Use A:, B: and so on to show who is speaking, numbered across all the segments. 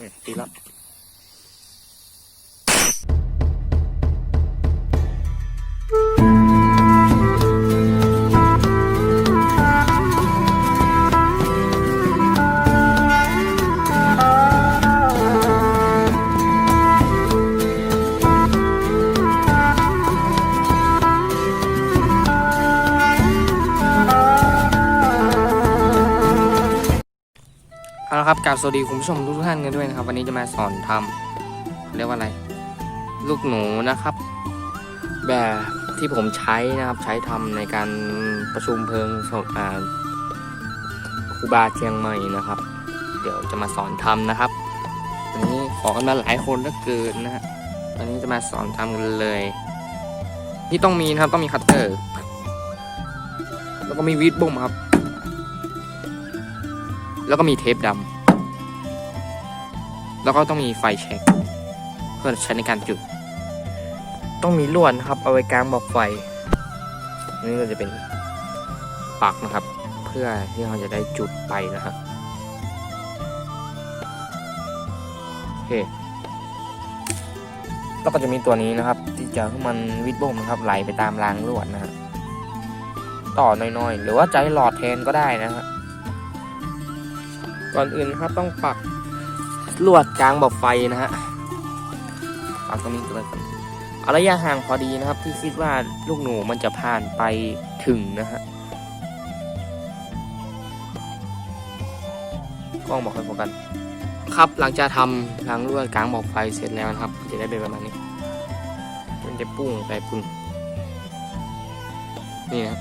A: เนี่ย ครับกราบสวัสดีคุณผู้ชมทุกท่านกันด้วยนะครับ วันนี้จะมาสอนทำเรียกว่าอะไร ลูกหนูนะครับ แบบที่ผมใช้นะครับใช้ทำในการประชุมเพลิงศพอ่าครูบาเชียงใหม่นะครับ เดี๋ยวจะมาสอนทำนะครับวันนี้ขอกันมาหลายคนเหลือเกินนะฮะวันนี้จะมาสอนทำกันเลย ที่ต้องมีนะครับต้องมีคัตเตอร์ แล้วก็มีวีดบุ้มครับแล้วก็มีเทปดำ แล้วก็ต้องมีไฟแช็กเพื่อใช้ในการจุด ต้องมีลวดนะครับ เอาไว้กลางบอกไฟ นี่ก็จะเป็นปักนะครับ เพื่อที่เราจะได้จุดไปนะครับโอเคแล้วก็จะมีตัวนี้นะครับ ที่จะให้มันวิดบ่มนะครับไหลไปตามรางลวดนะฮะต่อน้อยๆ หรือว่าใจหลอดแทนก็ได้นะฮะก่อนอื่นครับต้องปัก ลวดกลางบอกไฟนะฮะปักตรงนี้ก่อนเอาระยะห่างพอดีนะครับ ที่คิดว่าลูกหนูมันจะผ่านไปถึงนะฮะกล้องบอกให้โฟกัสครับหลังจากทำรางลวดกลางบอกไฟเสร็จแล้วนะครับ จะได้เป็นประมาณนี้มันจะปุ้งไปปุ้งนี่นะ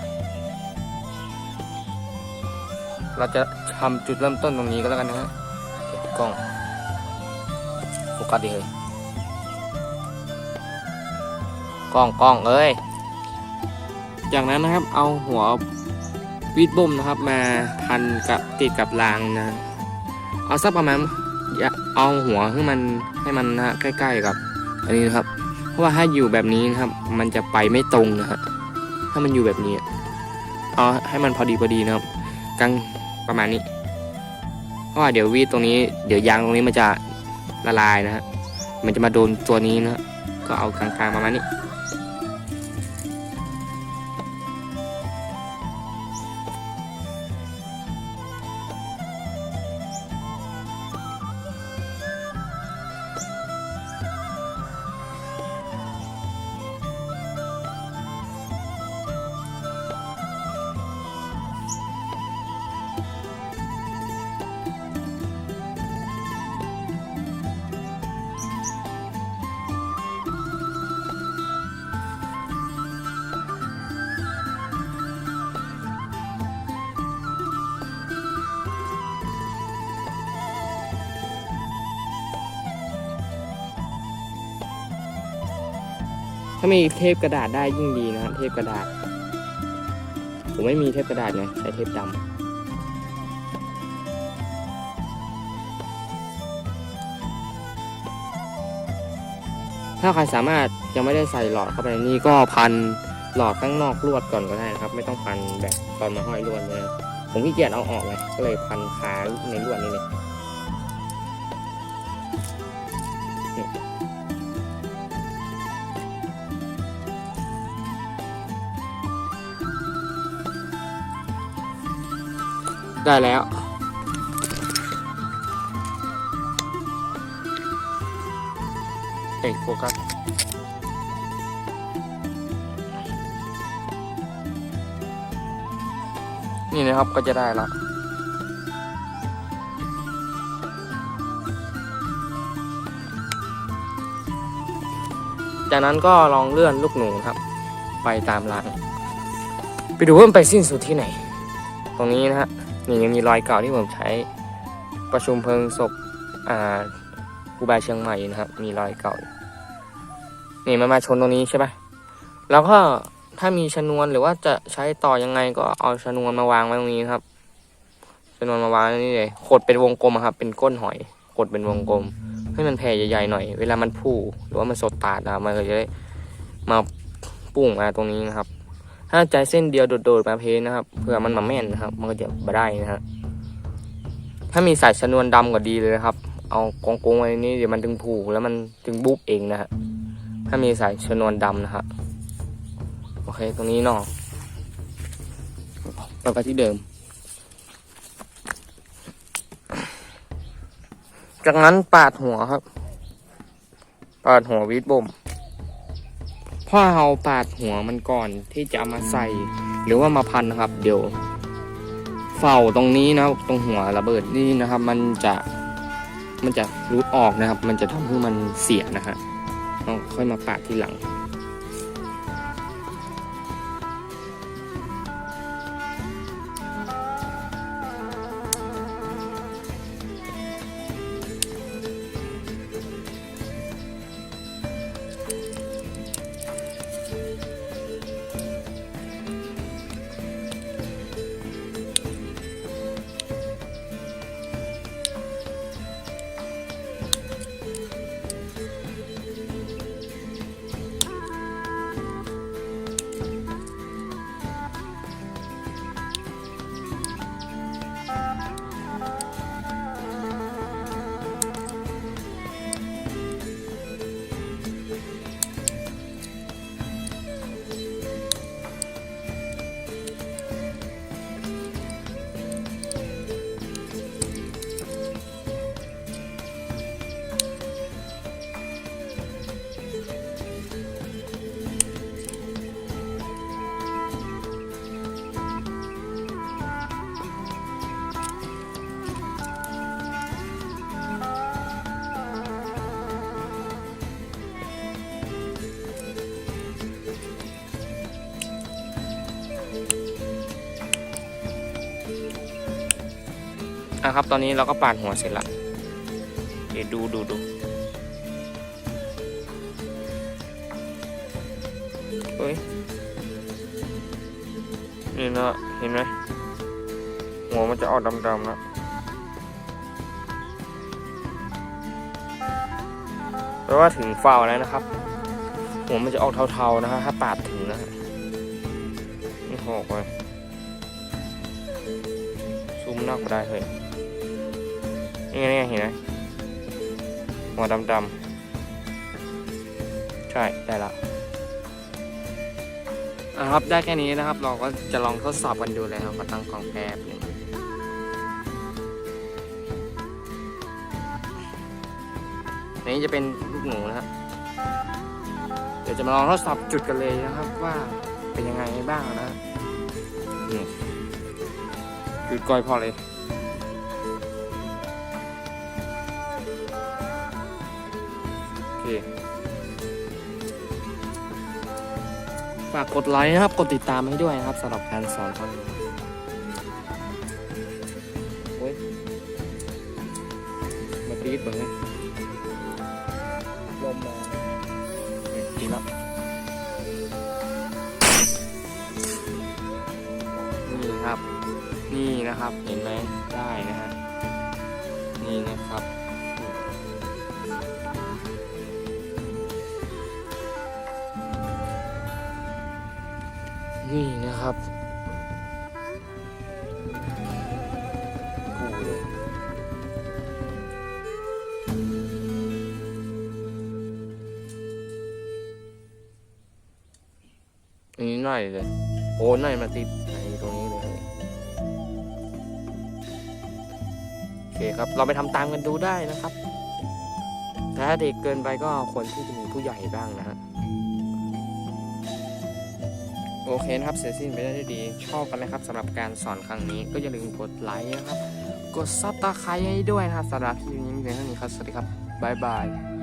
A: เราจะทำจุดเริ่มต้นตรงนี้ก็แล้วกันนะฮะกล้อง ฟกัสดีเลยกล้องกล้องเอ้ยจากนั้นนะครับเอาหัววีดบ่มนะครับมาพันกับติดกับรางนะเอาสักประมาณเอาหัวให้มันให้มันนะฮะใกล้ๆกับ อันนี้นะครับ เพราะว่าถ้าอยู่แบบนี้นะครับ มันจะไปไม่ตรงนะฮะถ้ามันอยู่แบบนี้เอาให้มันพอดีพอดีนะครับกลางประมาณนี้ เพราะว่าเดี๋ยววีดตรงนี้เดี๋ยวยางตรงนี้มันจะ ละลายนะฮะมันจะมาโดนตัวนี้นะก็เอากลางๆประมาณนี้ ถ้ามีเทปกระดาษได้ยิ่งดีนะ เทปกระดาษ ผมไม่มีเทปกระดาษไงใช้เทปดำถ้าใครสามารถยังไม่ได้ใส่หลอดเข้าไปในนี้ก็พันหลอดข้างนอกลวดก่อนก็ได้นะครับ ไม่ต้องพันแบบตอนมาห้อยลวดเลยผมขี้เกียจเอาออกเลยก็เลยพันขาในลวดนี่เลย ได้แล้ว เอกโฟกัสนี่นะครับก็จะได้ล้วจากนั้นก็ลองเลื่อนลูกหนูครับ ไปตามรางไปดูว่ามันไปสิ้นสุดที่ไหน ตรงนี้นะฮะ นี่ยังมีรอยเก่าที่ผมใช้ประชุมเพลิงศพอ่าครูบาเชียงใหม่นะครับ มีรอยเก่า นี่มันมาชนตรงนี้ใช่ปะแล้วก็ถ้ามีชนวนหรือว่าจะใช้ต่อยังไงก็เอาชนวนมาวางไว้ตรงนี้ครับชนวนมาวางนี่เลยขดเป็นวงกลมครับ เป็นก้นหอยขดเป็นวงกลม ให้มันแผ่ใหญ่ๆหน่อย เวลามันพู่หรือว่ามันสดตาดนะมันก็จะได้มาปุ้งมาตรงนี้นะครับ ถ้าใจเส้นเดียวโดดๆมาเพนนะครับเพื่อมันมาแม่นนะครับ มันก็จะมาได้นะฮะถ้ามีสายชนวนดำก็ดีเลยนะครับ เอากองกงไว้นี้เดี๋ยวมันถึงผูกแล้วมันถึงบุบเองนะฮะถ้ามีสายชนวนดำนะฮะโอเคตรงนี้เนาะไปไปที่เดิม จากนั้นปาดหัวครับปาดหัววิดบ่ม พ่อเอาปาดหัวมันก่อนที่จะเอามาใส่ หรือว่ามาพันนะครับ เดี๋ยวเฝ้าตรงนี้นะครับตรงหัวระเบิดนี่นะครับ มันจะมันจะรูดออกนะครับ มันจะทำให้มันเสียนะฮะเราค่อยมาปาดทีหลัง อะครับ ตอนนี้เราก็ปาดหัวเสร็จละเดี๋ยวดูดูดูเฮ้ยนี่นะเห็นไหมหัวมันจะออกดำๆแล้วแปลว่าถึงเฝ้าแล้วนะครับ หัวมันจะออกเทาๆนะฮะถ้าปาดถึงนะฮะนี่หอกไปซูมนอกก็ได้เฮ้ย นี่ไงนี่ไงเห็นไหมหัวดำๆใช่ได้ละอะครับได้แค่นี้นะครับ เราก็จะลองทดสอบกันดูเลยครับก็ตั้งกล่องแป๊บหนึงอันนี้จะเป็นลูกหนูนะครับเดี๋ยวจะมาลองทดสอบจุดกันเลยนะครับ ว่าเป็นยังไงบ้างนะนี่จุดก้อยพอเลย ฝากกดไลค์นะครับ กดติดตามให้ด้วยนะครับสำหรับการสอนครั้งนี้โอ้ยมาตีดเหมือนกันลมมาเฮ้ยดีแล้วนี่ครับ นี่นะครับ เห็นไหมได้นะฮะ นี่นะครับ นะครับอันนี้หน่อยเลย โอ้หน่อยมาติดไอ้ตรงนี้เลยโอเคครับ เราไปทำตามกันดูได้นะครับ ถ้าเด็กเกินไปก็ควรที่จะมีผู้ใหญ่บ้างนะฮะ โอเคนะครับเสร็จสิ้นไปได้ด้วยดีชอบกันไหมครับสำหรับการสอนครั้งนี้ก็อย่าลืมกดไลค์นะครับ กดซับตาไคร้ให้ด้วยนะครับสำหรับที่นี้มีเพียงเท่านี้ครับสวัสดีครับบ๊ายบาย